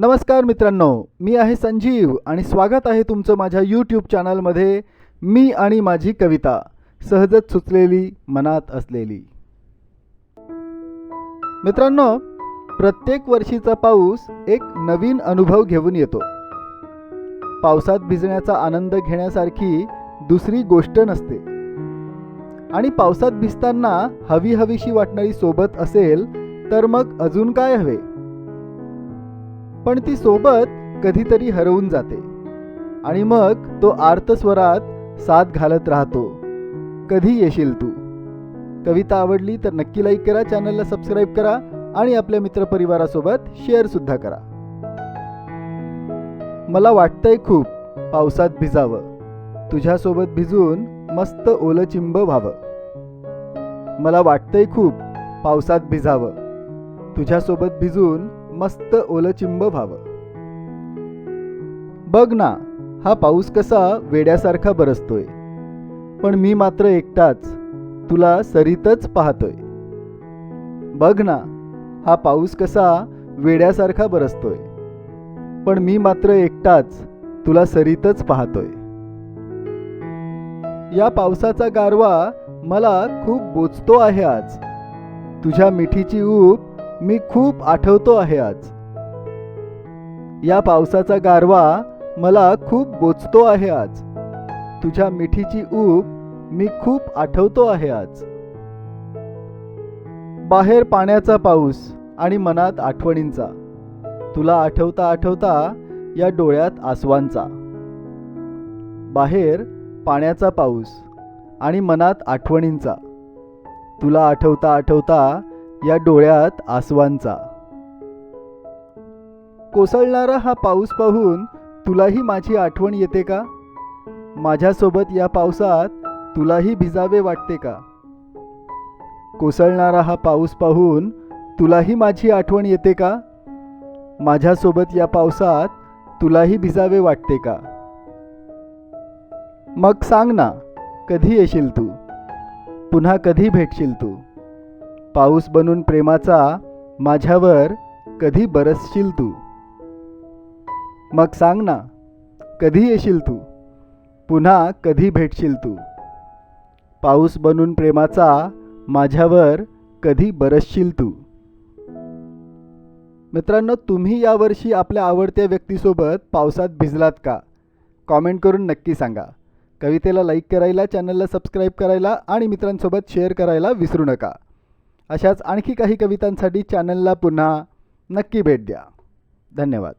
नमस्कार मित्रांनो मी आहे संजीव आणि स्वागत आहे तुमचं माझ्या यूट्यूब चॅनलमध्ये मी आणि माझी कविता सहजच सुचलेली मनात असलेली. मित्रांनो प्रत्येक वर्षीचा पाऊस एक नवीन अनुभव घेऊन येतो. पावसात भिजण्याचा आनंद घेण्यासारखी दुसरी गोष्ट नसते. आणि पावसात भिजताना हवी हवीशी वाटणारी सोबत असेल तर मग अजून काय हवे? पण ती सोबत कधीतरी हरवून जाते. आणि मग तो आर्त स्वरात साथ घालत राहतो. कधी येशील तू? कविता आवडली तर नक्की लाईक करा चॅनलला सबस्क्राईब करा आणि आपल्या मित्रपरिवारासोबत शेअर सुद्धा करा. मला वाटतंय खूप पावसात भिजावं. तुझ्यासोबत भिजून मस्त ओलं चिंब व्हावं. मला वाटतंय खूप पावसात भिजावं. तुझ्यासोबत भिजून मस्त ओलचिंब व्हावं. बघ ना हा पाऊस कसा वेड्यासारखा बरसतोय. पण मी मात्र एकटाच तुला सरीतच पाहतोय. बघ ना हा पाऊस कसा वेड्यासारखा बरसतोय. पण मी मात्र एकटाच तुला सरीतच पाहतोय. या पावसाचा गारवा मला खूप बोचतो आहे आज. तुझ्या मिठीची ऊब मी खूप आठवतो आहे आज. या पावसाचा गारवा मला खूप बोचतो आहे आज. तुझ्या मिठीची ऊब मी खूप आठवतो आहे आज. बाहेर पाण्याचा पाऊस आणि मनात आठवणींचा. तुला आठवता आठवता या डोळ्यात आसवांचा. बाहेर पाण्याचा पाऊस आणि मनात आठवणींचा. तुला आठवता आठवता या डोळ्यात आसवांचा. कोसळणारा हा पाऊस पाहून तुलाही माझी आठवण येते का? माझ्यासोबत या पावसात तुलाही भिजावे वाटते का? कोसळणारा हा पाऊस पाहून तुलाही माझी आठवण येते का? माझ्यासोबत या पावसात तुलाही भिजावे वाटते का? मग सांग ना कधी येशील तू? पुन्हा कधी भेटशील तू? पाऊस बनून प्रेमाचा माझ्यावर कधी बरसशील तू? मग सांग ना कधी येशील तू? पुन्हा कधी भेटशील तू? पाऊस बनून प्रेमाचा माझ्यावर कधी बरसशील तू? मित्रांनो तुम्ही यावर्षी आपल्या आवडत्या व्यक्तीसोबत पावसात भिजलात का? कॉमेंट करून नक्की सांगा. कवितेला लाईक करायला चॅनलला सबस्क्राईब करायला आणि मित्रांसोबत शेअर करायला विसरू नका. अशाच आणखी काही कवितांसाठी चॅनलला पुन्हा नक्की भेट द्या. धन्यवाद.